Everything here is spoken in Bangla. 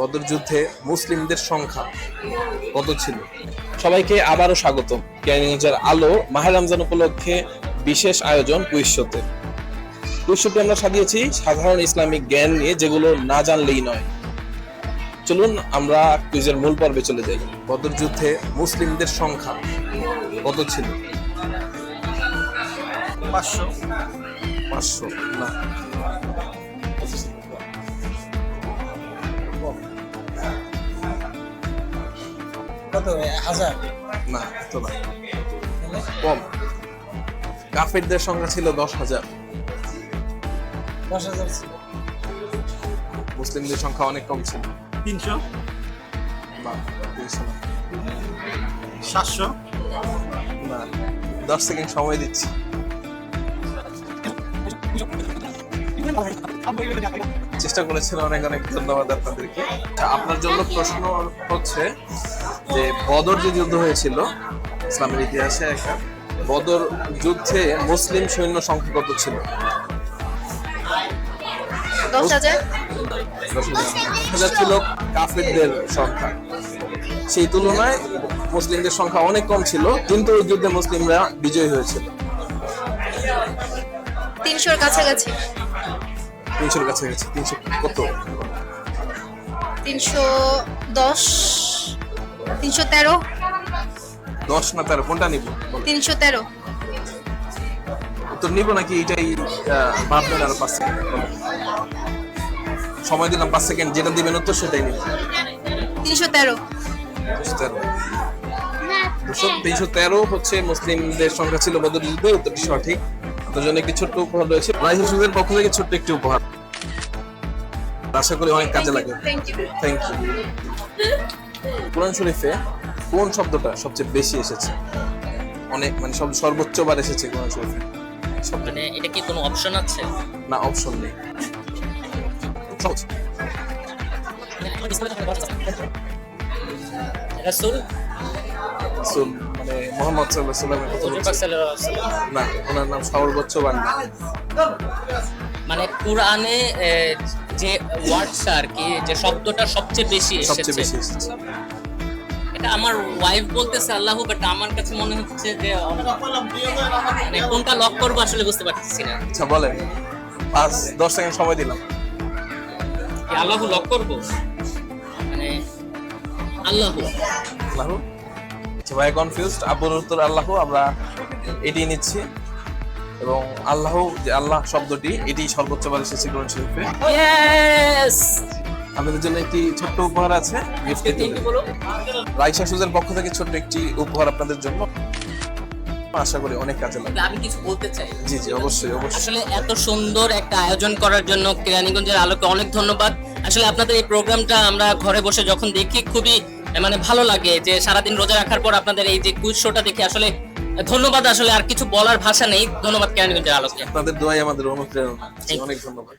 বদর যুদ্ধে মুসলিমদের সংখ্যা কত ছিল? সবাইকে আবারও স্বাগত কেরানীগঞ্জের আলো মাহের রমজান উপলক্ষে বিশেষ আয়োজন কুইজ শোতে আমরা সাজিয়েছি সাধারণ ইসলামিক জ্ঞান নিয়ে যেগুলো না জানলেই নয়। চলুন আমরা কুইজের মূল পর্বে চলে যাই। বদর যুদ্ধে মুসলিমদের সংখ্যা কত ছিল? পাঁচশো। পাঁচশো না। কত? হাজার? না এত না। কম। কাফেরদের সংখ্যা ছিল দশ হাজার। দশ হাজার ছিল। মুসলিমদের সংখ্যা অনেক কম ছিল। তিনশো? না তিনশো না। সাতশো? না দশ সেকেন্ড সময় দিচ্ছি। চেষ্টা করেছেন অনেক অনেক ধন্যবাদ আপনাদেরকে। আপনার জন্য প্রশ্ন হচ্ছে যে বদর যে যুদ্ধ হয়েছিল ইসলামের ইতিহাসে একটা বদর যুদ্ধে মুসলিম সৈন্য সংখ্যা কত ছিল? দশ হাজার। ছিল কাফেরদের সংখ্যা। সেই তুলনায় মুসলিমদের সংখ্যা অনেক কম ছিল কিন্তু ওই যুদ্ধে মুসলিমরা বিজয়ী হয়েছিল। তিনশোর কাছাকাছি। তিনশোর কাছে গেছে তিনশো কত? তিনশো দশ। তিনশো তেরো। দশ না তেরো কোনটা নিব? তিনশো তেরো। তো নিব নাকি এটাই ভাববেন আর পাঁচ সেকেন্ড? সময় দিলাম পাঁচ সেকেন্ড যেটা দিবেন উত্তর সেটাই নিব। তিনশো তেরো। তিনশো তেরো। দুশো তিনশো তেরো হচ্ছে মুসলিমদের সংখ্যা ছিল বদর যুদ্ধে উত্তরটি সঠিক। আপনার জন্য একটি ছোট্ট উপহার রয়েছে। রাইস হোসেনের পক্ষ থেকে ছোট্ট একটি উপহার। আশা করি অনেক কাজে লাগে থ্যাংক ইউ কোরআন শরীফে কোন শব্দটা সবচেয়ে বেশি এসেছে? অনেক মানে সব সর্বোচ্চ বার এসেছে কোরআন শরীফে। মানে এটা কি কোনো অপশন আছে? না অপশন নেই। সহজ। রাসূল? রাসূল মানে মোহাম্মদ সাল্লাল্লাহু আলাইহি সাল্লামের কথা হুজুর বলছি। পাক সাল্লাল্লাহু আলাইহি ওয়াসাল্লাম। না ওনার নাম না। মানে কোরআনে যে ওয়ার্ডটা আর কি যে শব্দটা সবচেয়ে বেশি সবচেয়ে বেশি এসেছে। এটা আমার ওয়াইফ বলতেছে আল্লাহু বাট আমার কাছে মনে হচ্ছে যে মানে কোনটা লক করব আসলে বুঝতে পারতেছি না। আচ্ছা বলেন। পাঁচ দশ সেকেন্ড সময় দিলাম। আল্লাহু লক করব? মানে আল্লাহু। আল্লাহ? আচ্ছা ভাই কনফিউজড আব্বুর উত্তর আল্লাহ আমরা এটি নিচ্ছি। এবং আল্লাহ যে আল্লাহ শব্দটি এটি সর্বোচ্চ বার এসেছে শরীফে। ইয়েস আপনাদের জন্য একটি ছোট্ট উপহার আছে রাইসা সুজের পক্ষ থেকে ছোট্ট একটি উপহার আপনাদের জন্য। আশা করি অনেক কাজে লাগবে। আমি কিছু বলতে চাই। জি জি অবশ্যই অবশ্যই। আসলে এত সুন্দর একটা আয়োজন করার জন্য কেরানীগঞ্জের আলোকে অনেক ধন্যবাদ। আসলে আপনাদের এই প্রোগ্রামটা আমরা ঘরে বসে যখন দেখি খুবই মানে ভালো লাগে যে সারাদিন রোজা রাখার পর আপনাদের এই যে কুইজ শোটা দেখে আসলে ধন্যবাদ। আসলে আর কিছু বলার ভাষা নেই। ধন্যবাদ কেরানীগঞ্জের আলোকে। আপনাদের দোয়াই আমাদের অনুপ্রেরণা। অনেক ধন্যবাদ।